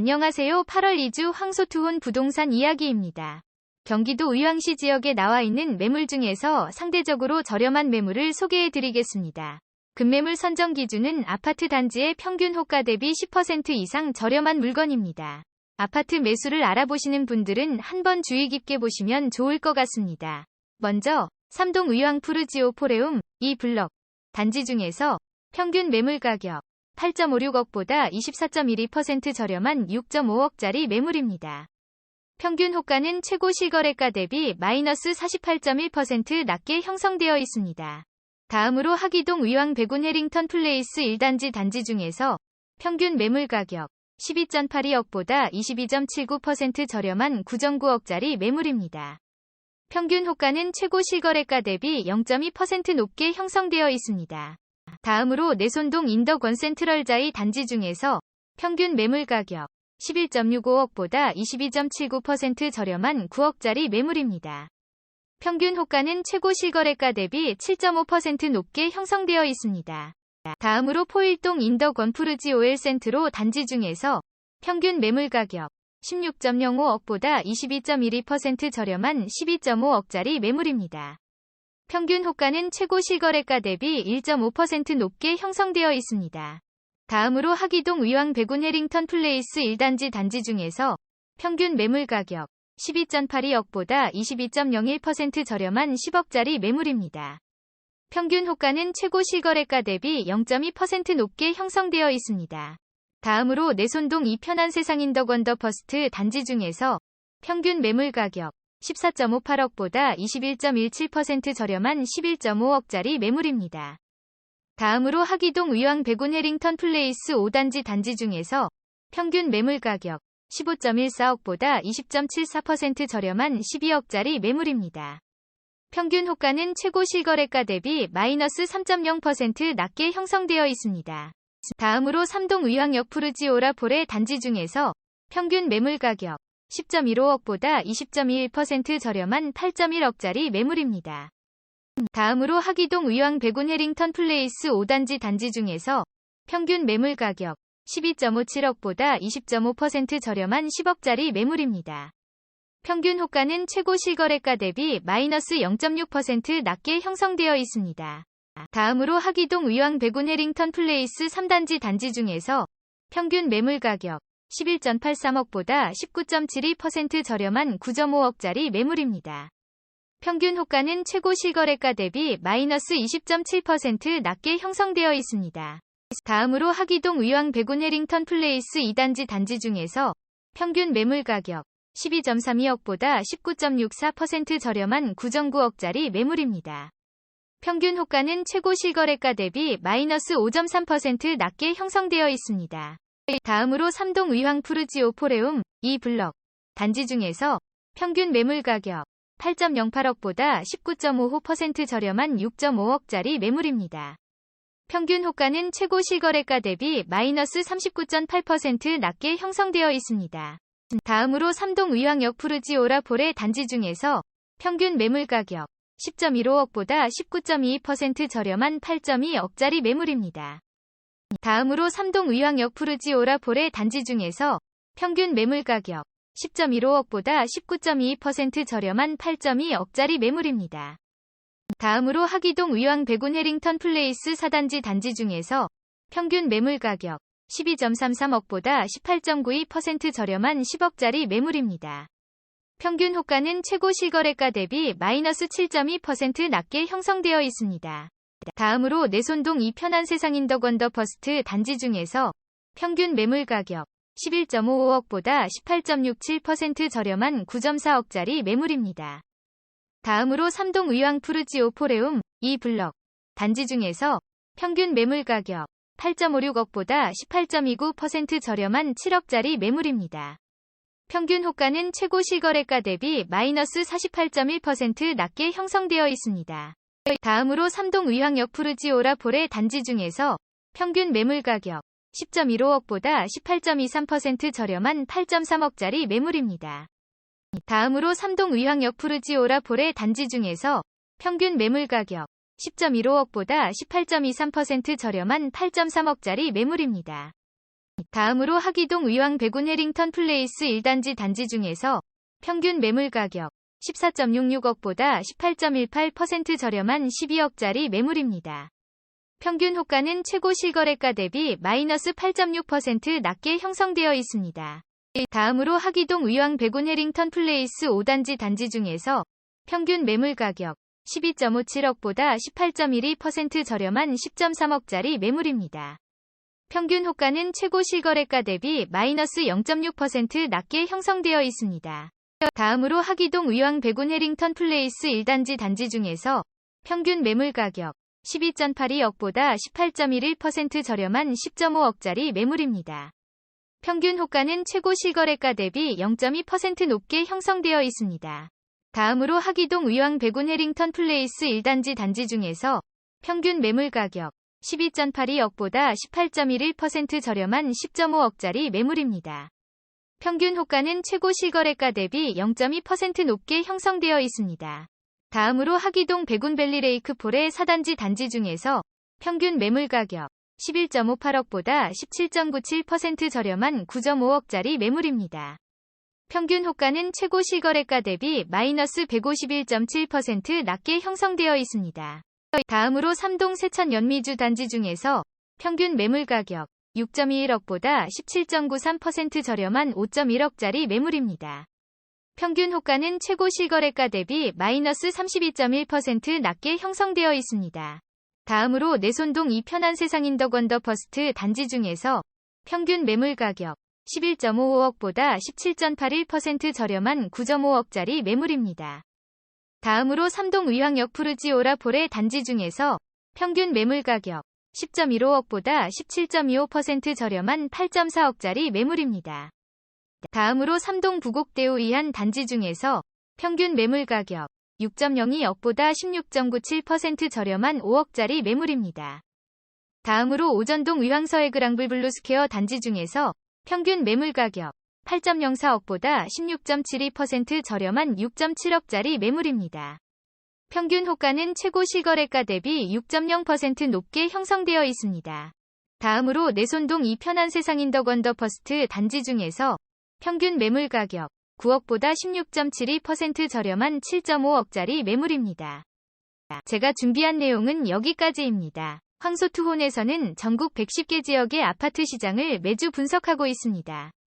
안녕하세요. 8월 2주 황소투혼 부동산 이야기입니다. 경기도 의왕시 지역에 나와 있는 매물 중에서 상대적으로 저렴한 매물을 소개해 드리겠습니다. 급매물 선정 기준은 아파트 단지의 평균 호가 대비 10% 이상 저렴한 물건입니다. 아파트 매수를 알아보시는 분들은 한번 주의 깊게 보시면 좋을 것 같습니다. 먼저, 삼동 의왕 푸르지오 포레움 2블럭 단지 중에서 평균 매물 가격 8.56억보다 24.12% 저렴한 6.5억짜리 매물입니다. 평균 호가는 최고 실거래가 대비 마이너스 48.1% 낮게 형성되어 있습니다. 다음으로 하기동 의왕 백운 해링턴 플레이스 1단지 단지 중에서 평균 매물 가격 12.82억보다 22.79% 저렴한 9.9억짜리 매물입니다. 평균 호가는 최고 실거래가 대비 0.2% 높게 형성되어 있습니다. 다음으로 내손동 인덕원 센트럴자이 단지 중에서 평균 매물 가격 11.65억보다 22.79% 저렴한 9억짜리 매물입니다. 평균 호가는 최고 실거래가 대비 7.5% 높게 형성되어 있습니다. 다음으로 포일동 인덕 원 푸르지 오일 센트로 단지 중에서 평균 매물 가격 16.05억보다 22.12% 저렴한 12.5억짜리 매물입니다. 평균 호가는 최고 실거래가 대비 1.5% 높게 형성되어 있습니다. 다음으로 하기동 의왕 백운 해링턴 플레이스 1단지 단지 중에서 평균 매물 가격 12.82억보다 22.01% 저렴한 10억짜리 매물입니다. 평균 호가는 최고 실거래가 대비 0.2% 높게 형성되어 있습니다. 다음으로 내손동 이편한 세상 인 덕원더 퍼스트 단지 중에서 평균 매물 가격 14.58억보다 21.17% 저렴한 11.5억짜리 매물입니다. 다음으로 하기동 의왕 백운 해링턴 플레이스 5단지 단지 중에서 평균 매물 가격 15.14억보다 20.74% 저렴한 12억짜리 매물입니다. 평균 호가는 최고 실거래가 대비 마이너스 3.0% 낮게 형성되어 있습니다. 다음으로 삼동 의왕역 푸르지오라 폴의 단지 중에서 평균 매물 가격 10.15억보다 20.21% 저렴한 8.1억짜리 매물입니다. 다음으로 하기동 의왕 백운 해링턴 플레이스 5단지 단지 중에서 평균 매물 가격 12.57억보다 20.5% 저렴한 10억짜리 매물입니다. 평균 호가는 최고 실거래가 대비 마이너스 0.6% 낮게 형성되어 있습니다. 다음으로 하기동 의왕 백운 해링턴 플레이스 3단지 단지 중에서 평균 매물 가격 11.83억보다 19.72% 저렴한 9.5억짜리 매물입니다. 평균 호가는 최고 실거래가 대비 마이너스 20.7% 낮게 형성되어 있습니다. 다음으로 하기동 의왕 백운 해링턴 플레이스 2단지 단지 중에서 평균 매물 가격 12.32억보다 19.64% 저렴한 9.9억짜리 매물입니다. 평균 호가는 최고 실거래가 대비 마이너스 5.3% 낮게 형성되어 있습니다. 다음으로 삼동 의왕 푸르지오 포레움 2블럭 단지 중에서 평균 매물 가격 8.08억보다 19.55% 저렴한 6.5억짜리 매물입니다. 평균 호가는 최고 실거래가 대비 마이너스 39.8% 낮게 형성되어 있습니다. 다음으로 삼동 의왕역 푸르지오라 폴의 단지 중에서 평균 매물 가격 10.15억보다 19.22% 저렴한 8.2억짜리 매물입니다. 다음으로 삼동 의왕역 푸르지오라 폴의 단지 중에서 평균 매물 가격 10.15억보다 19.22% 저렴한 8.2억짜리 매물입니다. 다음으로 하기동 의왕 백운 해링턴 플레이스 4단지 단지 중에서 평균 매물 가격 12.33억보다 18.92% 저렴한 10억짜리 매물입니다. 평균 호가는 최고 실거래가 대비 마이너스 7.2% 낮게 형성되어 있습니다. 다음으로 내손동 이 편한 세상 인 덕원더 퍼스트 단지 중에서 평균 매물 가격 11.55억보다 18.67% 저렴한 9.4억짜리 매물입니다. 다음으로 삼동 의왕 푸르지오 포레움 2블럭 단지 중에서 평균 매물 가격 8.56억보다 18.29% 저렴한 7억짜리 매물입니다. 평균 호가는 최고 실거래가 대비 마이너스 48.1% 낮게 형성되어 있습니다. 다음으로 삼동 의왕역 푸르지오라 폴의 단지 중에서 평균 매물 가격 10.15억보다 18.23% 저렴한 8.3억짜리 매물입니다. 다음으로 삼동 의왕역 푸르지오라 폴의 단지 중에서 평균 매물 가격 10.15억보다 18.23% 저렴한 8.3억짜리 매물입니다. 다음으로 하기동 의왕 백운 해링턴 플레이스 1단지 단지 중에서 평균 매물 가격 14.66억보다 18.18% 저렴한 12억짜리 매물입니다. 평균 호가는 최고 실거래가 대비 마이너스 8.6% 낮게 형성되어 있습니다. 다음으로 하기동 의왕 백운 해링턴 플레이스 5단지 단지 중에서 평균 매물 가격 12.57억보다 18.12% 저렴한 10.3억짜리 매물입니다. 평균 호가는 최고 실거래가 대비 마이너스 0.6% 낮게 형성되어 있습니다. 다음으로 하기동 의왕 백운 해링턴 플레이스 1단지 단지 중에서 평균 매물 가격 12.82억보다 18.11% 저렴한 10.5억짜리 매물입니다. 평균 호가는 최고 실거래가 대비 0.2% 높게 형성되어 있습니다. 다음으로 하기동 의왕 백운 해링턴 플레이스 1단지 단지 중에서 평균 매물 가격 12.82억보다 18.11% 저렴한 10.5억짜리 매물입니다. 평균 호가는 최고 실거래가 대비 0.2% 높게 형성되어 있습니다. 다음으로 하기동 백운밸리 레이크폴의 4단지 단지 중에서 평균 매물 가격 11.58억보다 17.97% 저렴한 9.5억짜리 매물입니다. 평균 호가는 최고 실거래가 대비 마이너스 151.7% 낮게 형성되어 있습니다. 다음으로 삼동 세천 연미주 단지 중에서 평균 매물 가격 6.21억보다 17.93% 저렴한 5.1억짜리 매물입니다. 평균 호가는 최고 실거래가 대비 마이너스 32.1% 낮게 형성되어 있습니다. 다음으로 내손동 이 편한 세상 인더건더 퍼스트 단지 중에서 평균 매물 가격 11.55억보다 17.81% 저렴한 9.5억짜리 매물입니다. 다음으로 삼동 의왕역 푸르지오라 폴의 단지 중에서 평균 매물 가격 10.15억보다 17.25% 저렴한 8.4억짜리 매물입니다. 다음으로 삼동 부곡대우 이한 단지 중에서 평균 매물 가격 6.02억보다 16.97% 저렴한 5억짜리 매물입니다. 다음으로 오전동 의왕서의 그랑블 블루 스퀘어 단지 중에서 평균 매물 가격 8.04억보다 16.72% 저렴한 6.7억짜리 매물입니다. 평균 호가는 최고 실거래가 대비 6.0% 높게 형성되어 있습니다. 다음으로 내손동 이 편한 세상 인더건더 퍼스트 단지 중에서 평균 매물 가격 9억보다 16.72% 저렴한 7.5억짜리 매물입니다. 제가 준비한 내용은 여기까지입니다. 황소투혼에서는 전국 110개 지역의 아파트 시장을 매주 분석하고 있습니다.